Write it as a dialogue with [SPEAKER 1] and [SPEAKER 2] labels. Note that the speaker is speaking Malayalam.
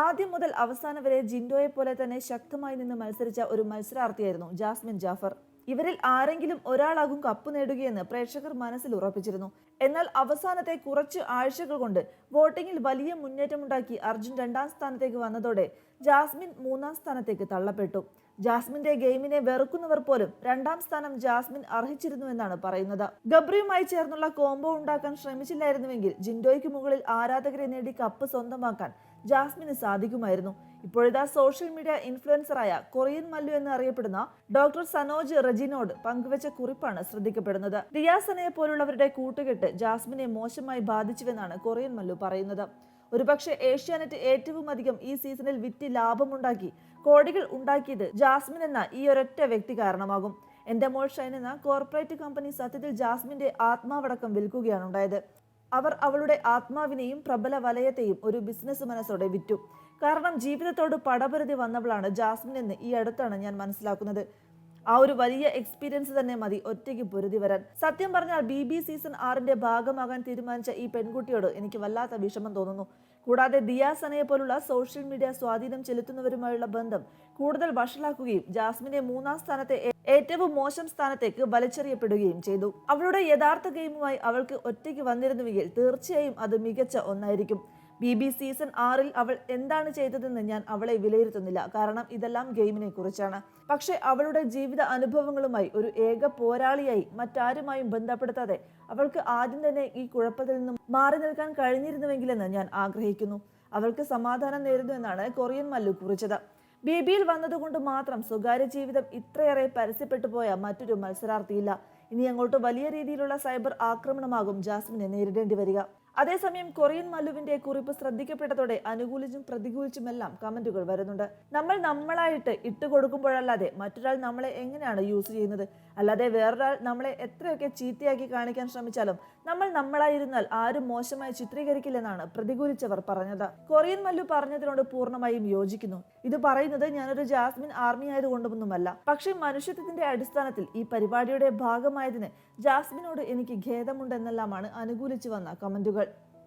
[SPEAKER 1] ആദ്യം മുതൽ അവസാനം വരെ ജിൻഡോയെ പോലെ തന്നെ ശക്തമായി നിന്ന് മത്സരിച്ച ഒരു മത്സരാർത്ഥിയായിരുന്നു ജാസ്മിൻ ജാഫർ. ഇവരിൽ ആരെങ്കിലും ഒരാളാകും കപ്പ് നേടുകയെന്ന് പ്രേക്ഷകർ മനസ്സിൽ ഉറപ്പിച്ചിരുന്നു. എന്നാൽ അവസാനത്തെ കുറച്ച് ആഴ്ചകൾ കൊണ്ട് വോട്ടിംഗിൽ വലിയ മുന്നേറ്റമുണ്ടാക്കി അർജുൻ രണ്ടാം സ്ഥാനത്തേക്ക് വന്നതോടെ ജാസ്മിൻ മൂന്നാം സ്ഥാനത്തേക്ക് തള്ളപ്പെട്ടു. ജാസ്മിന്റെ ഗെയിമിനെ വെറുക്കുന്നവർ പോലും രണ്ടാം സ്ഥാനം ജാസ്മിൻ അർഹിച്ചിരുന്നു എന്നാണ് പറയുന്നത്. ഗബ്രിയുമായി ചേർന്നുള്ള കോംബോ ഉണ്ടാക്കാൻ ശ്രമിച്ചില്ലായിരുന്നുവെങ്കിൽ ജിൻഡോയ്ക്ക് മുകളിൽ ആരാധകരെ നേടി കപ്പ് സ്വന്തമാക്കാൻ ജാസ്മിന് സാധിക്കുമായിരുന്നു. ഇപ്പോഴത്തെ സോഷ്യൽ മീഡിയ ഇൻഫ്ലുവൻസറായ കൊറിയൻ മല്ലു എന്ന് അറിയപ്പെടുന്ന ഡോക്ടർ സനോജ് റെജിനോട് പങ്കുവച്ച കുറിപ്പാണ് ശ്രദ്ധിക്കപ്പെടുന്നത്. റിയാസനയെ പോലുള്ളവരുടെ കൂട്ടുകെട്ട് ജാസ്മിനെ മോശമായി ബാധിച്ചുവെന്നാണ് കൊറിയൻ മല്ലു പറയുന്നത്. ഒരുപക്ഷെ ഏഷ്യാനെറ്റ് ഏറ്റവും അധികം ഈ സീസണിൽ വിറ്റ് ലാഭമുണ്ടാക്കി കോടികൾ ഉണ്ടാക്കിയത് ജാസ്മിൻ എന്ന ഈ ഒരൊറ്റ വ്യക്തി കാരണമാകും. എന്റെ മോൾ ഷൈൻ എന്ന കോർപ്പറേറ്റ് കമ്പനി സത്യത്തിൽ ജാസ്മിന്റെ ആത്മാവടക്കം വിൽക്കുകയാണ് ഉണ്ടായത്. അവർ അവളുടെ ആത്മാവിനെയും പ്രബല വലയത്തെയും ഒരു ബിസിനസ് മനസ്സോടെ വിറ്റു. കാരണം ജീവിതത്തോട് പടപരുതി വന്നവളാണ് ജാസ്മിൻ എന്ന് ഈ അടുത്താണ് ഞാൻ മനസ്സിലാക്കുന്നത്. ആ ഒരു വലിയ എക്സ്പീരിയൻസ് തന്നെ മതി ഒറ്റയ്ക്ക് പൊരുതി വരാൻ. സത്യം പറഞ്ഞാൽ ബി ബി സീസൺ ആറിന്റെ ഭാഗമാകാൻ തീരുമാനിച്ച ഈ പെൺകുട്ടിയോട് എനിക്ക് വല്ലാത്ത വിഷമം തോന്നുന്നു. കൂടാതെ ദിയാസനയെ പോലുള്ള സോഷ്യൽ മീഡിയ സ്വാധീനം ചെലുത്തുന്നവരുമായുള്ള ബന്ധം കൂടുതൽ വഷളാക്കുകയും ജാസ്മിനെ മൂന്നാം സ്ഥാനത്തെ ഏറ്റവും മോശം സ്ഥാനത്തേക്ക് വലിച്ചെറിയപ്പെടുകയും ചെയ്തു. അവളുടെ യഥാർത്ഥ ഗെയിമുമായി അവൾക്ക് ഒറ്റയ്ക്ക് വന്നിരുന്നുവെങ്കിൽ തീർച്ചയായും അത് മികച്ച ഒന്നായിരിക്കും. ബി ബി സീസൺ ആറിൽ അവൾ എന്താണ് ചെയ്തതെന്ന് ഞാൻ അവളെ വിലയിരുത്തുന്നില്ല. കാരണം ഇതെല്ലാം ഗെയിമിനെ കുറിച്ചാണ്. പക്ഷേ അവളുടെ ജീവിത അനുഭവങ്ങളുമായി ഒരു ഏക പോരാളിയായി മറ്റാരുമായും ബന്ധപ്പെടുത്താതെ അവൾക്ക് ആദ്യം തന്നെ ഈ കുഴപ്പത്തിൽ നിന്നും മാറി നിൽക്കാൻ കഴിഞ്ഞിരുന്നുവെങ്കിലെന്ന് ഞാൻ ആഗ്രഹിക്കുന്നു. അവൾക്ക് സമാധാനം നേരുന്നു എന്നാണ് കൊറിയൻ മല്ലു കുറിച്ചത്. ബി ബിയിൽ വന്നതുകൊണ്ട് മാത്രം സ്വകാര്യ ജീവിതം ഇത്രയേറെ പരസ്യപ്പെട്ടു പോയ മറ്റൊരു മത്സരാർത്ഥിയില്ല. ഇനി അങ്ങോട്ട് വലിയ രീതിയിലുള്ള സൈബർ ആക്രമണമാകും ജാസ്മിനെ നേരിടേണ്ടി വരിക. അതേസമയം കൊറിയൻ മല്ലുവിന്റെ കുറിപ്പ് ശ്രദ്ധിക്കപ്പെട്ടതോടെ അനുകൂലിച്ചും പ്രതികൂലിച്ചുമെല്ലാം കമന്റുകൾ വരുന്നുണ്ട്. നമ്മൾ നമ്മളായിട്ട് ഇട്ട് കൊടുക്കുമ്പോഴല്ലാതെ മറ്റൊരാൾ നമ്മളെ എങ്ങനെയാണ് യൂസ് ചെയ്യുന്നത്? അല്ലാതെ വേറൊരാൾ നമ്മളെ എത്രയൊക്കെ ചീത്തയാക്കി കാണിക്കാൻ ശ്രമിച്ചാലും നമ്മൾ നമ്മളായിരുന്നാൽ ആരും മോശമായി ചിത്രീകരിക്കില്ലെന്നാണ് പ്രതികൂലിച്ചവർ പറഞ്ഞത്. കൊറിയൻ മല്ലു പറഞ്ഞതിനോട് പൂർണമായും യോജിക്കുന്നു. ഇത് പറയുന്നത് ഞാനൊരു ജാസ്മിൻ ആർമി ആയതുകൊണ്ടൊന്നുമല്ല. പക്ഷേ മനുഷ്യത്വത്തിന്റെ അടിസ്ഥാനത്തിൽ ഈ പരിപാടിയുടെ ഭാഗമായതിന് ജാസ്മിനോട് എനിക്ക് ഖേദമുണ്ടെന്നെല്ലാമാണ് അനുകൂലിച്ചു വന്ന കമന്റുകൾ.